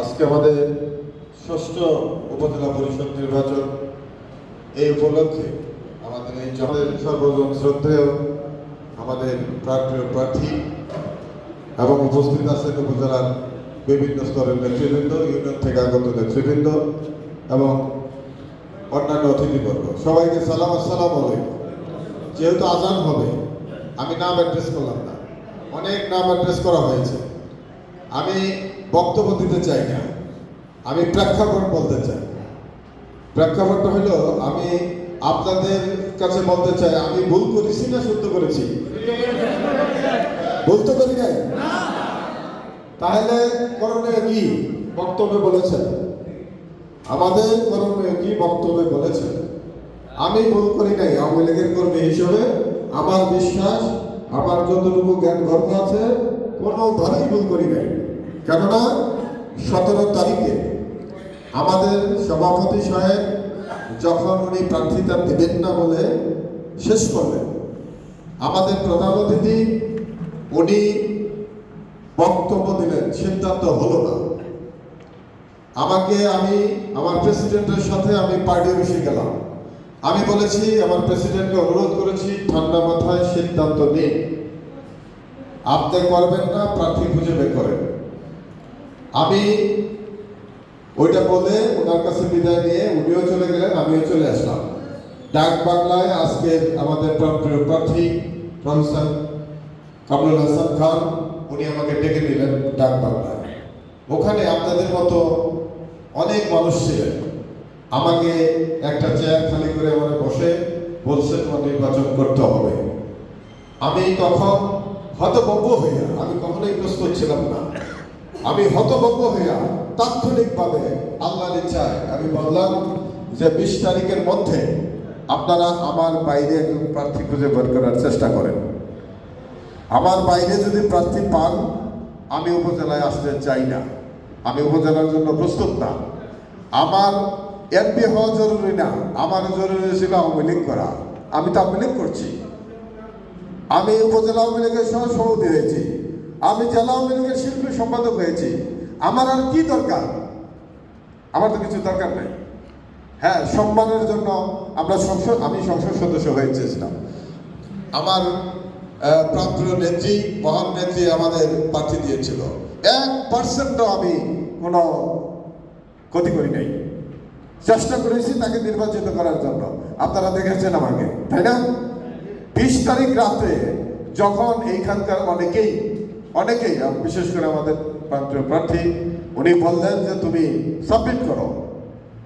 আজকে আমাদের ষষ্ঠ উপজেলা পরিষদ নির্বাচন। এই উপলক্ষে আমাদের এই জনের সর্বজন শ্রদ্ধেয় আমাদের প্রার্থী প্রার্থী এবং উপস্থিত আছেন উপজেলার বিভিন্ন স্তরের নেতৃবৃন্দ, ইউনিয়ন থেকে আগত নেতৃবৃন্দ এবং অন্যান্য অতিথিবর্গ। সবাইকে সালাম আসসালাম যেহেতু আজান হবে আমি নাম অ্যাড্রেস করলাম না। অনেক নাম অ্যাড্রেস করা হয়েছে। আমি বক্তব্য দিতে চাই না। আমি প্রেক্ষাপট বলতে চাই। প্রেক্ষাপটটা হলো, আমি আপনাদের কাছে বলতে চাই, আমি ভুল করেছি না শুদ্ধ করেছি? ভুল তো করি নাই? তাহলে করণীয় কি? বক্তব্যে বলেছেন। আমাদের করণীয় কি? বক্তব্যে বলেছেন। আমি ভুল করি নাই। আওয়ামী লীগের কর্মী হিসেবে আমার বিশ্বাস, আমার যতটুকু জ্ঞান গর্ব আছে, কোনো ধরেই ভুল করি নাই। কেননা, সতেরো তারিখে আমাদের সভাপতি সাহেব যখন উনি প্রার্থিতা দেবেন না বলে শেষ করলেন, আমাদের প্রধান অতিথি উনি বক্তব্য দিলেন, সিদ্ধান্ত হলো না। আমাকে আমি, আমার প্রেসিডেন্টের সাথে আমি পার্টি অফিসে গেলাম। আমি বলেছি, আমার প্রেসিডেন্টকে অনুরোধ করেছি, ঠান্ডা মাথায় সিদ্ধান্ত নিন। আপনি করবেন না, প্রার্থী খুঁজে বের করেন। আমি ওইটা বলে ওনার কাছে বিদায় নিয়ে উনিও চলে গেলেন, আমিও চলে আসলাম। ডাক বাংলায় আজকে আমাদের প্রাণপ্রিয় প্রার্থী প্রফেসর কামরুল হাসান খান, উনি আমাকে ডেকে নিলেন ডাক বাংলায়। ওখানে আপনাদের মতো অনেক মানুষ ছিলেন। আমাকে একটা চেয়ার খালি করে আমার বসে বলছে, তোমার নির্বাচন করতে হবে। আমি তখন হতভম্ব হইয়া আমি কখনোই প্রস্তুত ছিলাম না। আমি হতভম্ব হইয়া তাৎক্ষণিকভাবে আল্লাহর ইচ্ছায় আমি বললাম যে, বিশ তারিখের মধ্যে আপনারা আমার বাইরে একজন প্রার্থী খুঁজে বের করার চেষ্টা করেন। আমার বাইরে যদি প্রার্থী পান, আমি উপজেলায় আসতে চাই না। আমি উপজেলার জন্য প্রস্তুত না। আমার এমপি হওয়া জরুরি না আমার জরুরি ছিল আওয়ামী লীগ করা। আমি তো আওয়ামী লীগ করছি। আমি উপজেলা আওয়ামী লীগের সহ সভাপতি হয়েছি। আমি জেলা আওয়ামী লীগের শিল্পী সম্পাদক হয়েছি। আমার আর কি দরকার? আমার তো কিছু দরকার নেই। হ্যাঁ সম্মানের জন্য আমরা সংসদ আমি সংসদ সদস্য হয়েছিলাম আমার আহ, প্রান্তীয় নেত্রী মহান নেত্রী আমাদের প্রার্থী দিয়েছিল। এক পার্সেন্টও আমি কোনো ক্ষতি করি নাই। চেষ্টা করেছি তাকে নির্বাচিত করার জন্য। আপনারা দেখেছেন আমাকে, তাই না? বিশ তারিখ রাতে যখন এইখানকার অনেকেই অনেকেই বিশেষ করে আমাদের প্রার্থী, উনি বললেন যে, তুমি সাবমিট করো।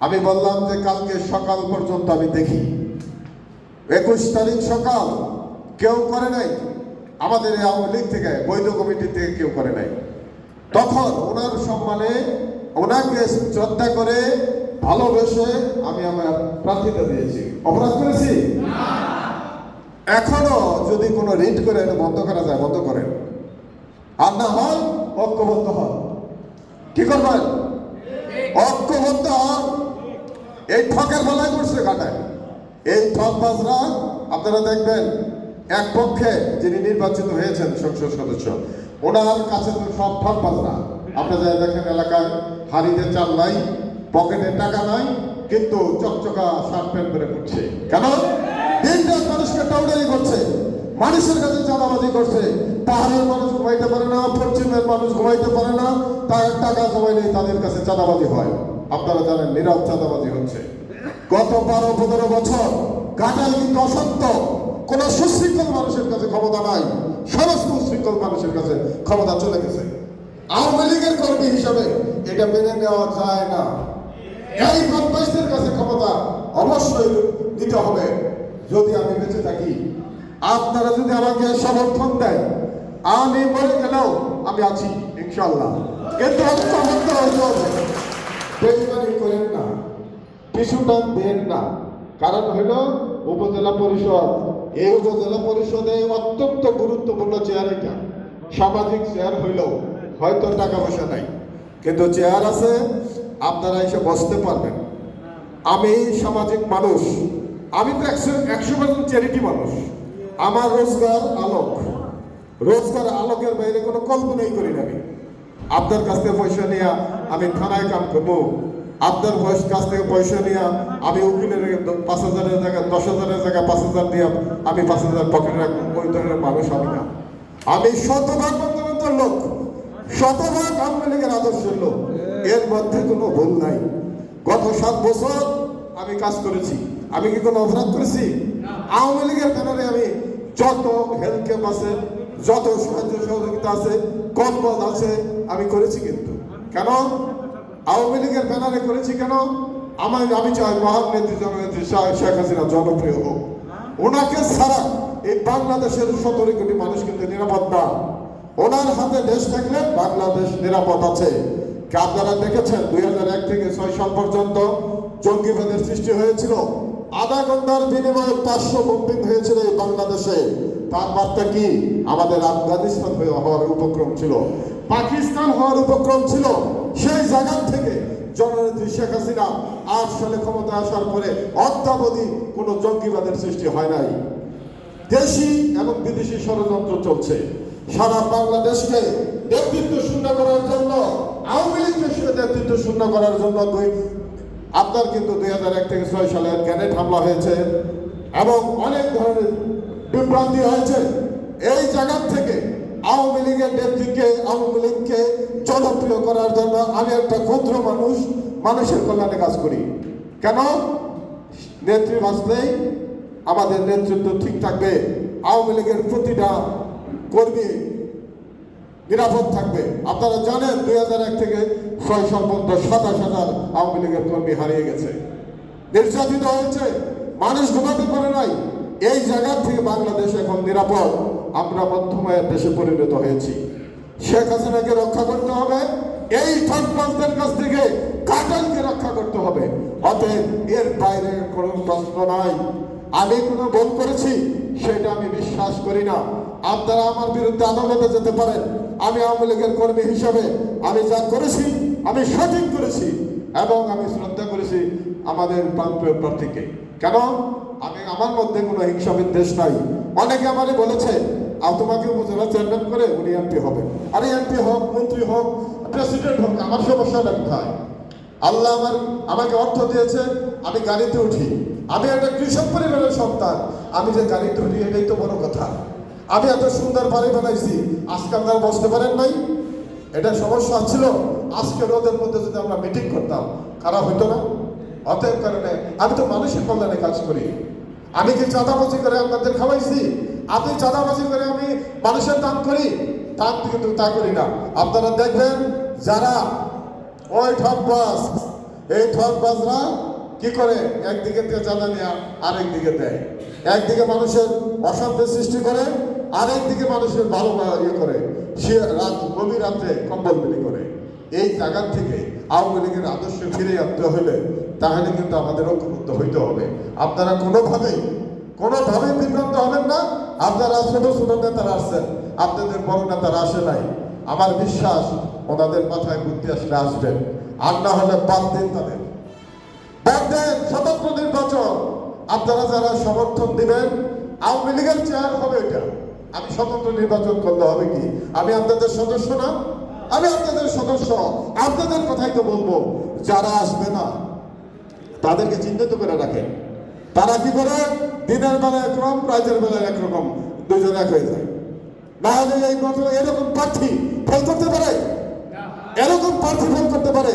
আমি বললাম যে, কালকে সকাল পর্যন্ত আমি দেখি। একুশ তারিখ সকাল, কেউ করে নাই। আমাদের আওয়ামী লীগ থেকে, বৈধ কমিটি থেকে কেউ করে নাই। তখন ওনার সম্মানে ওনাকে শ্রদ্ধা করে ভালোবেসে আমি আমার প্রার্থিতা দিয়েছি। অপরাধ করেছি? এখনও যদি কোনো রিট করে বন্ধ করা যায়, বন্ধ করেন। আর না হয়, ঐক্যবদ্ধ হন। কি করবেন? ঐক্যবদ্ধ হন। এই ঠকের বেলায় করছে কাটায় এই ঠকবাজরা, আপনারা দেখবেন, এক পক্ষে যিনি নির্বাচিত হয়েছেন সংসদ সদস্য, ওনার কাছে তো সব ঠকবাজরা। আপনারা দেখেন এলাকায়, হাড়িতে চাল নাই পকেটে টাকা নাই, কিন্তু চকচকা শার্ট প্যান্ট করে ঘুরছে। কেন? দিনটা মানুষকে টাউডারি করছে। মানুষের কাছে চাঁদাবাজি করছে। পাহাড়ের মানুষ ঘুমাইতে পারে না, পশ্চিমের মানুষ ঘুমাইতে পারে না, তার টাকা জমাইলে তাদের কাছে চাঁদাবাজি হয়। আপনারা জানেন, নীরব চাঁদাবাজি হচ্ছে। গত বারো, পনেরো বছর গাটাল কিন্তু অসত্য। কোন সুশৃঙ্খল মানুষের কাছে ক্ষমতা নাই। সমস্ত উশৃঙ্খল মানুষের কাছে ক্ষমতা চলে গেছে। আওয়ামী লীগের কর্মী হিসাবে এটা মেনে নেওয়া যায় না। এই বদমাইশদের কাছে ক্ষমতা অবশ্যই দিতে হবে, যদি আমি বেঁচে থাকি। আপনারা যদি আমাকে সমর্থন দেন, আমি মরে গেলেও আমি আছি ইনশাল্লাহ কিন্তু আমি সমর্থন হতে হবে। করেন না পিছুটা দেন না। কারণ হইল উপজেলা পরিষদ। এই উপজেলা পরিষদে অত্যন্ত গুরুত্বপূর্ণ চেয়ার এটা। সামাজিক চেয়ার হইলেও হয়তো টাকা পয়সা নাই। কিন্তু চেয়ার আছে আপনারা এসে বসতে পারবেন। আমি সামাজিক মানুষ। আমি তো একশো একশো পার্সেন্ট চ্যারিটি মানুষ। আমার রোজগার আলোক। রোজগার আলোকের বাইরে কোনো কল্পনাই করি না আমি। আপনার কাছ থেকে পয়সা নিয়ে আমি থানায় কাম করব। আপনার বয়স কাছ থেকে পয়সা নিয়ে আমি উকিলের পাঁচ হাজারের জায়গায়, দশ হাজারের জায়গায় পাঁচ হাজার দিয়ে আমি পাঁচ হাজার পকেটে রাখব ওই ধরনের মানুষ আমি না। আমি শতভাগ বন্ধুবান্ধব লোক। শতভাগ আওয়ামী লীগের আদর্শের লোক। এর মধ্যে কোনো ভুল নাই। গত সাত বছর আমি কাজ করেছি। আমি কি কোনো অপরাধ করেছি? আওয়ামী লীগের ব্যানারে আমি যত হেলথ ক্যাম্প আছে যত সাহায্য সহযোগিতা আছে কম্বল আছে আমি করেছি কিন্তু। কেন? আওয়ামী লীগের ব্যানারে করেছি কেন? আমার আমি চাই মহান নেত্রী জননেত্রী শেখ হাসিনা জনপ্রিয় হোক। ওনাকে ছাড়া এই বাংলাদেশের সতেরো কোটি মানুষ কিন্তু নিরাপদ না। ওনার হাতে দেশ থাকলে বাংলাদেশ নিরাপদ আছে। কে আপনারা দেখেছেন? দুই হাজার এক থেকে ছয় সাল পর্যন্ত জঙ্গিবাদের সৃষ্টি হয়েছিল। আধা ঘণ্টার বিনিময়ে পাঁচশো বোম্বিং হয়েছিল এই বাংলাদেশে। তার বার্তা কি? আমাদের আফগানিস্তান হওয়ার উপক্রম ছিল। পাকিস্তান হওয়ার উপক্রম ছিল। সেই জায়গা থেকে জননেত্রী শেখ হাসিনা আট সালে ক্ষমতা আসার পরে অদ্যাবধি কোনো জঙ্গিবাদের সৃষ্টি হয় নাই। দেশি এবং বিদেশি ষড়যন্ত্র চলছে। সারা বাংলাদেশকে নেতৃত্ব শূন্য করার জন্য আওয়ামী লীগকে সে নেতৃত্ব শূন্য করার জন্য দুই আপনার কিন্তু দুই হাজার এক থেকে ছয় সালে গ্যানেট হামলা হয়েছে এবং অনেক ধরনের বিভ্রান্তি হয়েছে। এই জায়গা থেকে আওয়ামী লীগের নেত্রীকে, আওয়ামী লীগকে জনপ্রিয় করার জন্য আমি একটা ক্ষুদ্র মানুষ, মানুষের কল্যাণে কাজ করি। কেন? নেত্রী বাঁচলেই আমাদের নেতৃত্ব ঠিক থাকবে। আওয়ামী লীগের প্রতিটা কর্মী নিরাপদ থাকবে। আপনারা জানেন দুই হাজার এক থেকে ছয় পর্যন্ত সাতাশ হাজার আওয়ামী লীগের কর্মী হারিয়ে গেছে। নির্যাতিত হয়েছে। মানুষ ঘুমাতে পারে নাই। এই জায়গা থেকে বাংলাদেশ এখন নিরাপদ। আমরা মধ্যমায়ের দেশে পরিণত হয়েছি। শেখ হাসিনাকে রক্ষা করতে হবে। এই ঠকবাজদের কাছ থেকে কাটালকে রক্ষা করতে হবে। অতএব এর বাইরে কোনো প্রশ্ন নাই। আমি কোনো ভুল করেছি, সেটা আমি বিশ্বাস করি না। আপনারা আমার বিরুদ্ধে আদালতে যেতে পারেন। আমি আওয়ামী লীগের কর্মী হিসাবে আমি যা করেছি, আমি সঠিক করেছি এবং আমি শ্রদ্ধা করেছি আমাদের প্রান্তীয় প্রার্থীকে। কেন? আমি আমার মধ্যে কোনো হিংসা বিদ্বেষ নাই। অনেকে আমারে বলেছে তোমাকে উপজেলা চেয়ারম্যান করে উনি এমপি হবে আরে এমপি হোক, মন্ত্রী হোক, প্রেসিডেন্ট হোক, আমার সমস্যাটা কোথায়? আল্লাহ আমার, আমাকে অর্থ দিয়েছে, আমি গাড়িতে উঠি। আমি একটা কৃষক পরিবারের সন্তান, আমি যে গাড়িতে উঠি এটাই তো বড় কথা। আমি এত সুন্দর বাড়ি বানাইছি, আজকে আপনারা বসতে পারেন নাই। এটা সমস্যা ছিল, আজকে রোদের মধ্যে যদি আমরা মিটিং করতাম, খারাপ হইতো না। অতএব কারণে আমি তো মানুষের কল্যাণে কাজ করি। আমি কি চাঁদাবাজি করে আপনাদের খাওয়াইছি? আপনি চাঁদাবাজি করে আমি মানুষের দান করি? তার কিন্তু তা করি না। আপনারা দেখবেন, যারা ওই ঠকবাজ এই ঠকবাজরা কি করে? একদিকে চাঁদা নিয়ে আরেক দিকে দেয়। একদিকে মানুষের অশান্তি সৃষ্টি করে আরেক দিকে মানুষের ভালো ইয়ে করে, সে রাত, গভীর রাত্রে কম্বল বিলি করে। এই জায়গা থেকে আওয়ামী লীগের আদর্শ ফিরে আনতে হলে তাহলে কিন্তু আমাদের ঐক্যবদ্ধ হইতে হবে। আপনারা কোনোভাবেই কোনোভাবেই বিভ্রান্ত হবেন না। আপনারা ছোট ছোট নেতারা আসছেন আপনাদের বড় নেতারা আসে নাই। আমার বিশ্বাস, ওনাদের মাথায় বুদ্ধি আসলে আসবেন। আর না হলে বাদ দিন তাদের। বাদ দেন, স্বতন্ত্র নির্বাচন। আপনারা যারা সমর্থন দিবেন, আওয়ামী লীগের চেয়ার হবে এটা। আমি স্বতন্ত্র নির্বাচন করলে হবে কি? আমি আপনাদের সদস্য না? আমি আপনাদের সদস্য। আপনাদের কথাই তো বলব। যারা আসবে না, তাদেরকে চিহ্নিত করে রাখেন। তারা কি করে? দিনের বেলা একরকম, রাতের বেলা একরকম। দুজন এক হয়ে যায়। না হলে এই এরকম প্রার্থী ফেল করতে পারে? এরকম প্রার্থী ফেল করতে পারে?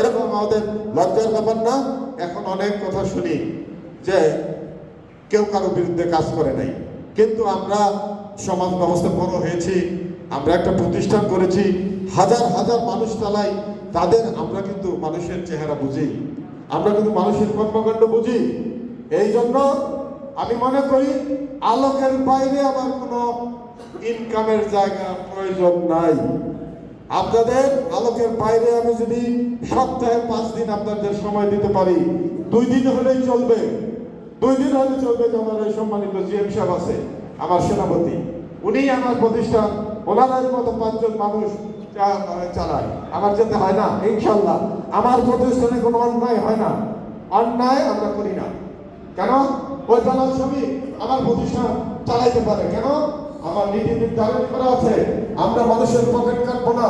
এরকম আমাদের লজ্জার ব্যাপার না। এখন অনেক কথা শুনি যে কেউ কারও বিরুদ্ধে কাজ করে নাই। কিন্তু আমরা সমাজ ব্যবস্থা বড় হয়েছি, আমরা একটা প্রতিষ্ঠান করেছি, হাজার হাজার মানুষ চালাই তাদের আমরা কিন্তু মানুষের চেহারা বুঝি, আমরা কিন্তু মানুষের কর্মকাণ্ড বুঝি। এই জন্য আমি মনে করি, আলোকের বাইরে আমার কোনো ইনকামের জায়গা প্রয়োজন নাই। আপনাদের আলোকের বাইরে আমি যদি সপ্তাহে পাঁচ দিন আপনাদের সময় দিতে পারি, দুই দিন হলেই চলবে। দুই দিন হলে চলবে যে আমার এই সম্মানিত জিএম সাহেব আছে। আমার সেনাপতি। উনি আমার প্রতিষ্ঠান ওনাদের মতো পাঁচজন মানুষ চালায়। আমার যেতে হয় না, ইনশাল্লাহ। আমার প্রতিষ্ঠানে কোনো অন্যায় হয় না। অন্যায় আমরা করি না। কেন? ওই দালাল ছবি আমার প্রতিষ্ঠান চালাইতে পারে। কেন? আমার নীতি নির্ধারণ করা আছে। আমরা মানুষের পকেট কাটবো না।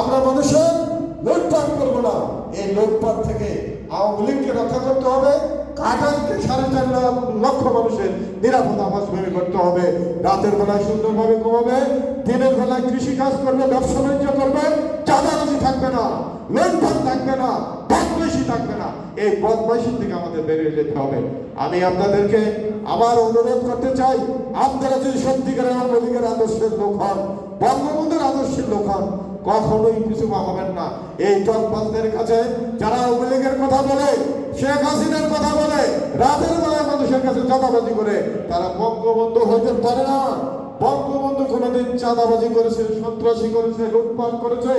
আমরা মানুষের লুটপাট করব না। এই লুটপাট থেকে আওয়ামী লীগকে রক্ষা করতে হবে। কাটালকে সাড়ে চার লক্ষ মানুষের নিরাপদ আবাস তৈরি করতে হবে। রাতের বেলায় সুন্দরভাবে ঘুমাবে, দিনের বেলায় কৃষি কাজ করবে, ব্যবসা বাণিজ্য করবে, চাঁদাবাজি থাকবে না লুটপাট থাকবে না, বদমাইশি থাকবে না। এই বদমাইশি থেকে আমাদের বেরিয়ে যেতে হবে। আমি আপনাদেরকে আবার অনুরোধ করতে চাই, আপনারা যদি সত্যিকারের আওয়ামী আদর্শের লোক হন, বঙ্গবন্ধুর আদর্শের লোক হন, কখনোই কিছু হবেন না। এই চলপালদের কাছে যারা আওয়ামী লীগের কথা বলে শেখ হাসিনার কথা বলে, রাতের বেলায় মানুষের কাছে চাঁদাবাজি করে, তারা বঙ্গবন্ধু হতে পারে না। বঙ্গবন্ধু কোনোদিন চাঁদাবাজি করেছে, সন্ত্রাসী করেছে, লুটপাট করেছে,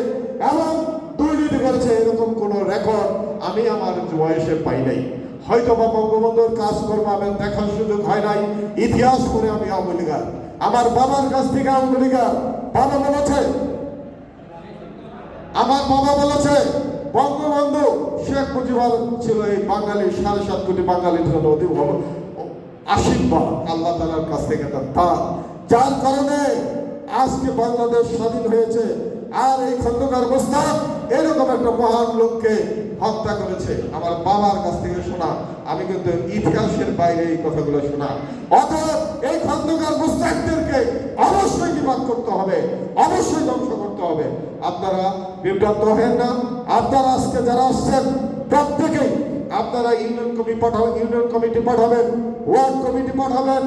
এবং দুর্নীতি করেছে, এরকম কোনো রেকর্ড আমি আমার বয়সে পাই নাই। হয়তো বা বঙ্গবন্ধুর কাজকর্ম আমার দেখার সুযোগ হয় নাই, ইতিহাস করে আমি আওয়ামী আমার বাবার কাছ থেকে আওয়ামী লীগার বাবা বলেছে, আমার বাবা বলেছে বঙ্গবন্ধু শেখ মুজিবুর ছিল এই বাঙালি, সাড়ে সাত কোটি বাঙালির জন্য অতি আশীর্বাদ আল্লাহ তালার কাছ থেকে তার। যার কারণে আজকে বাংলাদেশ স্বাধীন হয়েছে। আর এই খন্দকার মোস্তাক এরকম একটা মহান লোককে হত্যা করেছে। আমার বাবার কাছ থেকে শোনা, আমি কিন্তু ইতিহাসের বাইরে এই কথাগুলো শোনা। অতএব এই খন্দকার মুস্তাকদেরকে অবশ্যই বিবাদ করতে হবে, অবশ্যই ধ্বংস করতে হবে। আপনারা বিভ্রান্ত হেন না। আপনারা আজকে যারা আসছেন, প্রত্যেকেই আপনারা ইউনিয়ন কমিটি পাঠাবেন, ইউনিয়ন কমিটি পাঠাবেন, ওয়ার্ড কমিটি পাঠাবেন,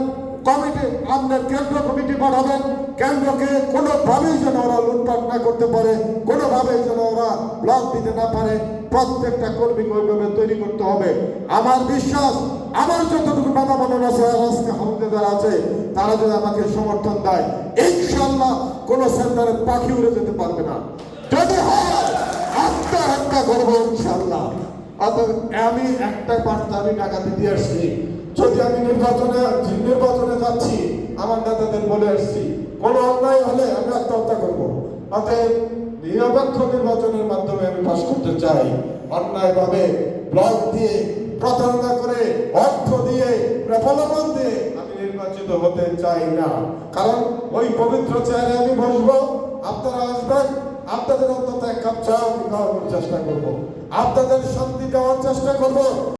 কমিটি, আপনার কেন্দ্র কমিটি পাঠাবেন। কেন্দ্রকে কোনোভাবেই যেন ওরা লুটপাট না করতে পারে, কোনোভাবেই যেন ওরা ব্লক দিতে না পারে। প্রত্যেকটা কর্মী ওইভাবে তৈরি করতে হবে। আমার বিশ্বাস আমার যতটুকু বাবা আছে আর আজকে হমদেদার আছে, তারা যদি আমাকে সমর্থন দেয় ইনশাল্লাহ কোনো সেন্টারে পাখি উড়ে যেতে পারবে না। যদি হয়, আত্মহত্যা করব ইনশাল্লাহ অতএব আমি একটা বার্তা আমি টাকাতে দিয়ে আসছি। যদি আমি নির্বাচনে নির্বাচনে যাচ্ছি, আমার নেতাদের বলে আসছি, কোনো অন্যায় হলে আমি আত্মহত্যা করব। অতএব নিরপেক্ষ নির্বাচনের মাধ্যমে আমি পাশ করতে চাই। অন্যায়ভাবে ব্লক দিয়ে প্রতারণা করে অর্থ দিয়ে প্রবলন দিয়ে আমি নির্বাচিত হতে চাই না। কারণ ওই পবিত্র চেয়ারে আমি বসবো। আপনারা আসবেন, আপনাদের অন্তত এক কাপ চা আমি খাওয়ানোর চেষ্টা করব। আপনাদের শান্তি দেওয়ার চেষ্টা করব।